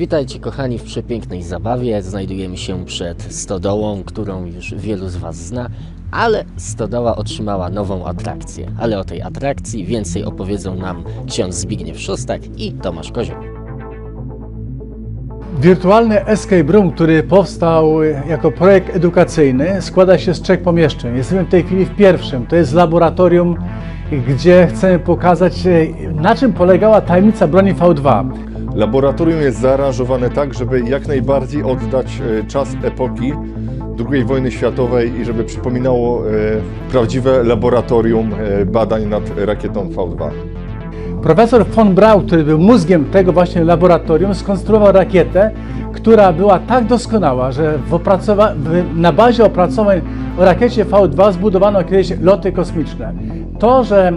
Witajcie kochani w przepięknej zabawie. Znajdujemy się przed stodołą, którą już wielu z Was zna, ale stodoła otrzymała nową atrakcję. Ale o tej atrakcji więcej opowiedzą nam ksiądz Zbigniew Szostak i Tomasz Kozioł. Wirtualny escape room, który powstał jako projekt edukacyjny, składa się z trzech pomieszczeń. Jesteśmy w tej chwili w pierwszym. To jest laboratorium, gdzie chcemy pokazać, na czym polegała tajemnica broni V2. Laboratorium jest zaaranżowane tak, żeby jak najbardziej oddać e, czas epoki II wojny światowej i żeby przypominało e, prawdziwe laboratorium e, badań nad rakietą V2. Profesor von Brau, który był mózgiem tego właśnie laboratorium, skonstruował rakietę, która była tak doskonała, że na bazie opracowań o rakiecie V2 zbudowano kiedyś loty kosmiczne. To, że e,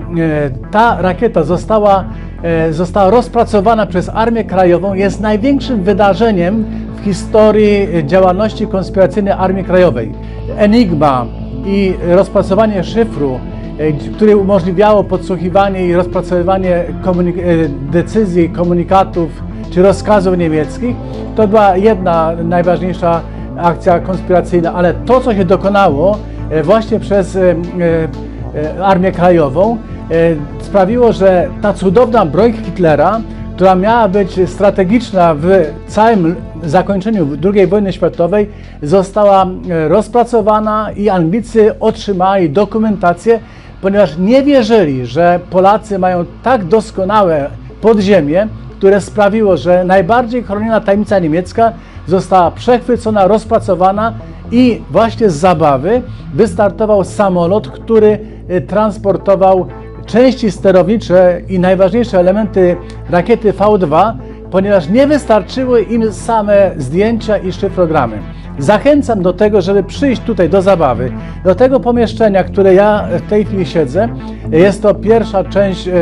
ta rakieta została, e, została rozpracowana przez Armię Krajową jest największym wydarzeniem w historii działalności konspiracyjnej Armii Krajowej. Enigma i rozpracowanie szyfru e, które umożliwiało podsłuchiwanie i rozpracowywanie komunik- decyzji, komunikatów czy rozkazów niemieckich, to była jedna najważniejsza akcja konspiracyjna, ale to, co się dokonało e, właśnie przez e, e, Armię Krajową, sprawiło, że ta cudowna broń Hitlera, która miała być strategiczna w całym zakończeniu II wojny światowej, została rozpracowana i Anglicy otrzymali dokumentację, ponieważ nie wierzyli, że Polacy mają tak doskonałe podziemie, które sprawiło, że najbardziej chroniona tajemnica niemiecka została przechwycona, rozpracowana i właśnie z zabawy wystartował samolot, który e, transportował części sterownicze i najważniejsze elementy rakiety V2, ponieważ nie wystarczyły im same zdjęcia i szyfrogramy. Zachęcam do tego, żeby przyjść tutaj do zabawy, do tego pomieszczenia, które ja w tej chwili siedzę. Jest to pierwsza część e,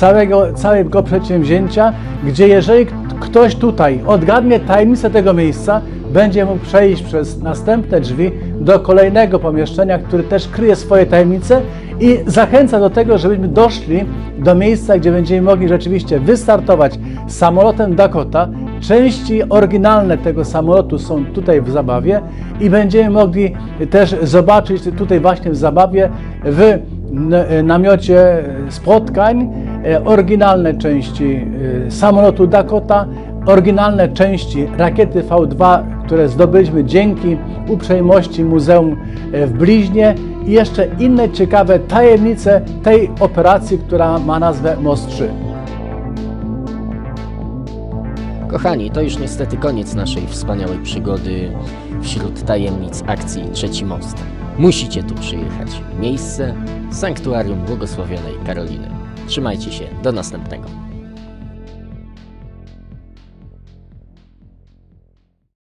całego, całego przedsięwzięcia, gdzie jeżeli ktoś tutaj odgadnie tajemnicę tego miejsca, będzie mógł przejść przez następne drzwi do kolejnego pomieszczenia, które też kryje swoje tajemnice i zachęca do tego, żebyśmy doszli do miejsca, gdzie będziemy mogli rzeczywiście wystartować samolotem Dakota. Części oryginalne tego samolotu są tutaj w zabawie i będziemy mogli też zobaczyć tutaj właśnie w zabawie w namiocie spotkań e, oryginalne części e, samolotu Dakota, oryginalne części rakiety V2, które zdobyliśmy dzięki uprzejmości Muzeum e, w Bliźnie i jeszcze inne ciekawe tajemnice tej operacji, która ma nazwę MOS 3. Kochani, to już niestety koniec naszej wspaniałej przygody wśród tajemnic akcji Trzeci Most. Musicie tu przyjechać. Miejsce Sanktuarium Błogosławionej Karoliny. Trzymajcie się, do następnego.